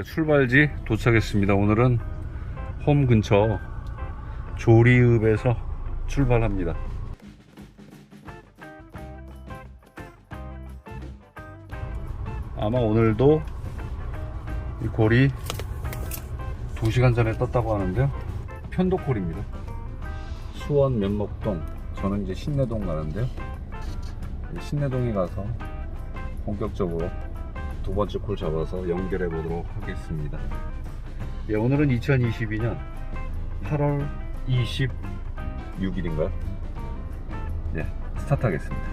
네, 출발지 도착했습니다. 오늘은 홈 근처 조리읍에서 출발합니다. 아마 오늘도 이 골이 2시간 전에 떴다고 하는데요. 편도골입니다. 수원 면목동, 저는 이제 신내동 가는데요. 이 신내동에 가서 본격적으로 두 번째 콜 잡아서 연결해 보도록 하겠습니다. 예, 오늘은 2022년 8월 26일인가요? 예, 스타트 하겠습니다.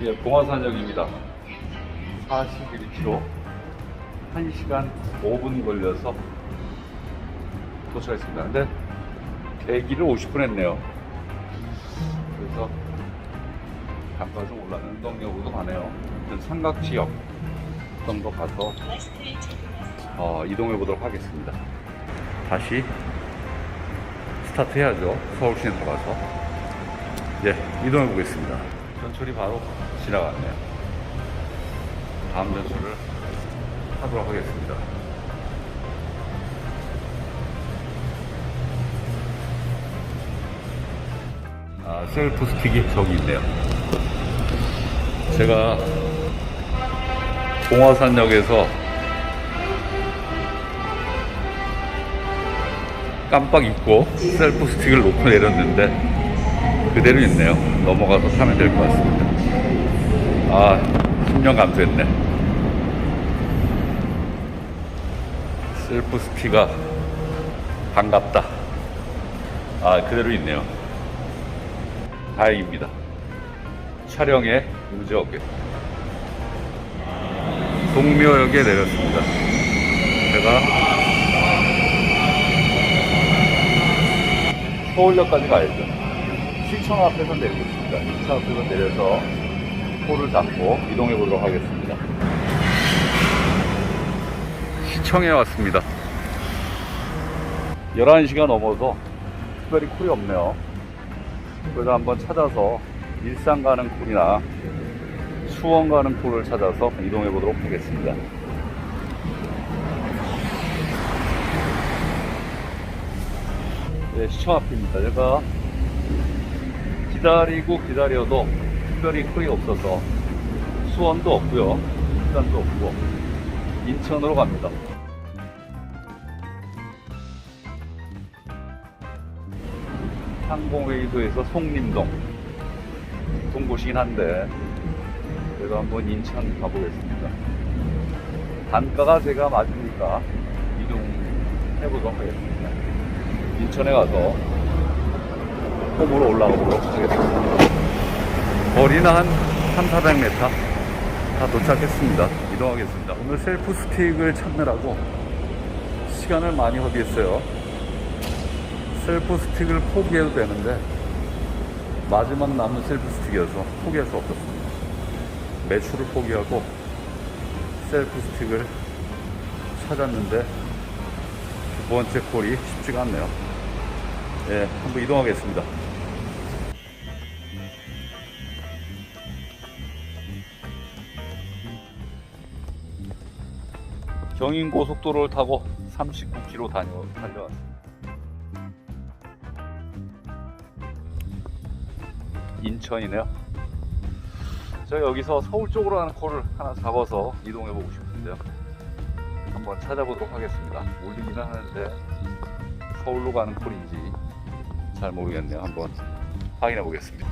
예, 봉화산역입니다. 41km, 1시간 5분 걸려서 도착했습니다. 근데 대기를 50분 했네요. 그래서 가까워서 올라가는 운동역으로 가네요. 일단 삼각 지역 정도 가서 어, 이동해 보도록 하겠습니다. 다시 스타트 해야죠. 서울 시내 들어가서. 예, 이동해 보겠습니다. 전철이 바로 지나갔네요. 다음 전철을 하도록 하겠습니다. 아, 셀프 스틱이 저기 있네요. 제가 봉화산역에서 깜빡 잊고 셀프 스틱을 놓고 내렸는데 그대로 있네요. 넘어가서 타면 될 것 같습니다. 아, 10년 감수했네. 셀프 스틱가 반갑다. 아, 그대로 있네요. 다행입니다. 촬영에 문제 없게. 동묘역에 내렸습니다. 제가 서울역까지 가야죠. 시청 앞에서 내리고 있습니다. 시청 앞에서 내려서 포를 잡고 이동해 보도록 하겠습니다. 시청에 왔습니다. 11시가 넘어서 특별히 콜이 없네요. 그래서 한번 찾아서 일산 가는 콜이나 수원 가는 콜을 찾아서 이동해 보도록 하겠습니다. 네, 시청 앞입니다. 제가 기다리고 기다려도 특별히 콜이 없어서 수원도 없고요. 일산도 없고 인천으로 갑니다. 항공회의소에서 송림동 동곳이긴 한데 그래도 한번 인천 가보겠습니다. 단가가 제가 맞으니까 이동해보도록 하겠습니다. 인천에 가서 홈으로 올라가 보도록 하겠습니다. 거리는 한 3, 400m 다 도착했습니다. 이동하겠습니다. 오늘 셀프 스틱을 찾느라고 시간을 많이 허비했어요. 셀프 스틱을 포기해도 되는데 마지막 남은 셀프 스틱이어서 포기할 수 없었습니다. 매출을 포기하고 셀프 스틱을 찾았는데 두 번째 콜이 쉽지가 않네요. 예, 한번 이동하겠습니다. 경인 고속도로를 타고 39km 다녀, 달려왔습니다. 인천이네요. 저 여기서 서울 쪽으로 가는 콜을 하나 잡아서 이동해 보고 싶은데요. 한번 찾아보도록 하겠습니다. 올리기는 하는데 서울로 가는 콜인지 잘 모르겠네요. 한번 확인해 보겠습니다.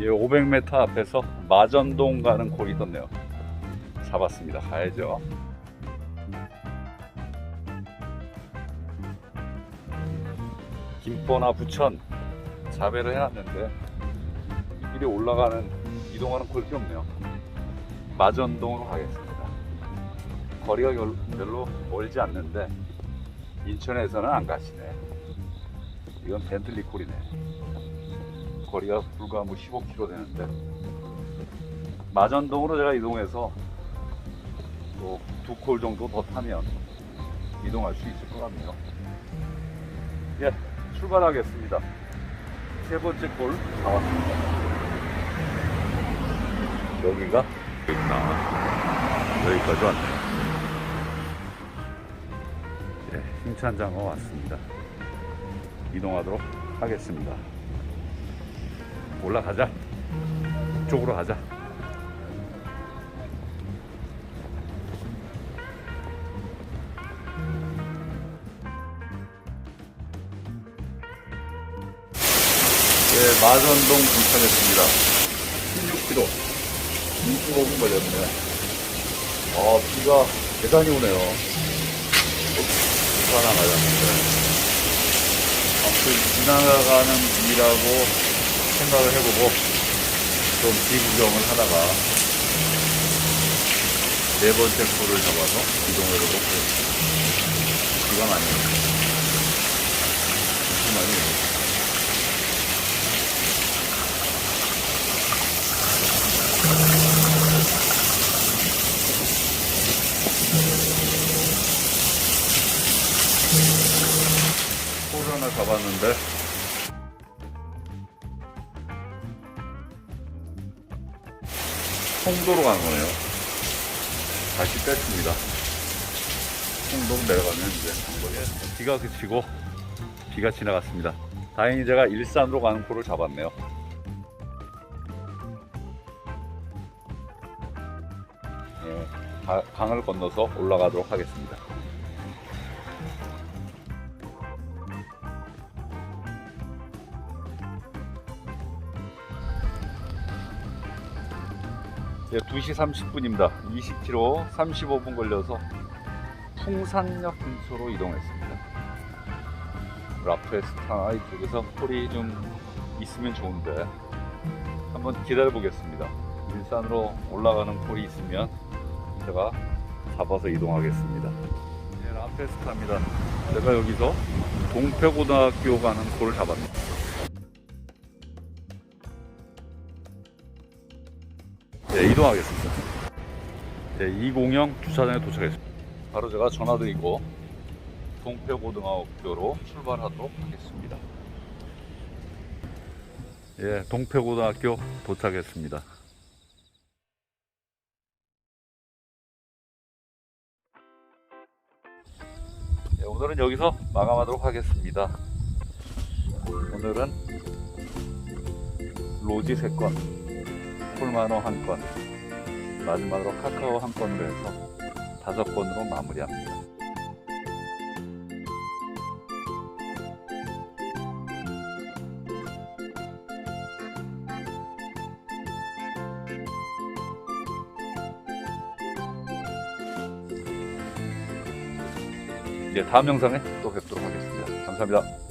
예, 500m 앞에서 마전동 가는 콜이 떴네요. 잡았습니다. 가야죠. 김포나 부천 자배를 해놨는데 이 길이 올라가는 이동하는 콜이 없네요. 마전동으로 가겠습니다. 거리가 결- 별로 멀지 않는데 인천에서는 안 가시네. 이건 벤틀리 콜이네. 거리가 불과 뭐 15km 되는데 마전동으로 제가 이동해서 또 두 콜 정도 더 타면 이동할 수 있을 것 같네요. 예, 출발하겠습니다. 세 번째 골 나왔습니다. 여기가 있나 여기까지 왔네요. 예, 힘찬 장어 왔습니다. 이동하도록 하겠습니다. 올라가자. 이쪽으로 가자. 네, 마전동 도착했습니다. 16km. 25분 걸렸네. 아, 비가 대단히 오네요. 비가 하나 맞았는데. 아무튼 지나가는 비라고 생각을 해보고 좀 비구경을 하다가 네 번째 코를 잡아서 이동해보도록 하겠습니다. 비가 많이 오네요. 비 많이 오네요. 잡았는데 홍도로 가는 거네요. 다시 뺐습니다. 홍도로 내려가면 이제 비가 그치고 비가 지나갔습니다. 다행히 제가 일산으로 가는 코를 잡았네요. 예, 가- 강을 건너서 올라가도록 하겠습니다. 예, 2시 30분입니다. 20km 35분 걸려서 풍산역 근처로 이동했습니다. 라페스타 이쪽에서 콜이 좀 있으면 좋은데 한번 기다려 보겠습니다. 일산으로 올라가는 콜이 있으면 제가 잡아서 이동하겠습니다. 네, 라페스타입니다. 제가 여기서 동패고등학교 가는 콜을 잡았습니다. 이동하겠습니다. 네, 2공영 주차장에 도착했습니다. 바로 제가 전화드리고 동패고등학교로 출발하도록 하겠습니다. 예, 동패고등학교 도착했습니다. 예, 오늘은 여기서 마감하도록 하겠습니다. 오늘은 로지 3건, 콜마노 한 건, 마지막으로 카카오 한 건으로 해서 다섯 건으로 마무리합니다. 이제 다음 영상에 또 뵙도록 하겠습니다. 감사합니다.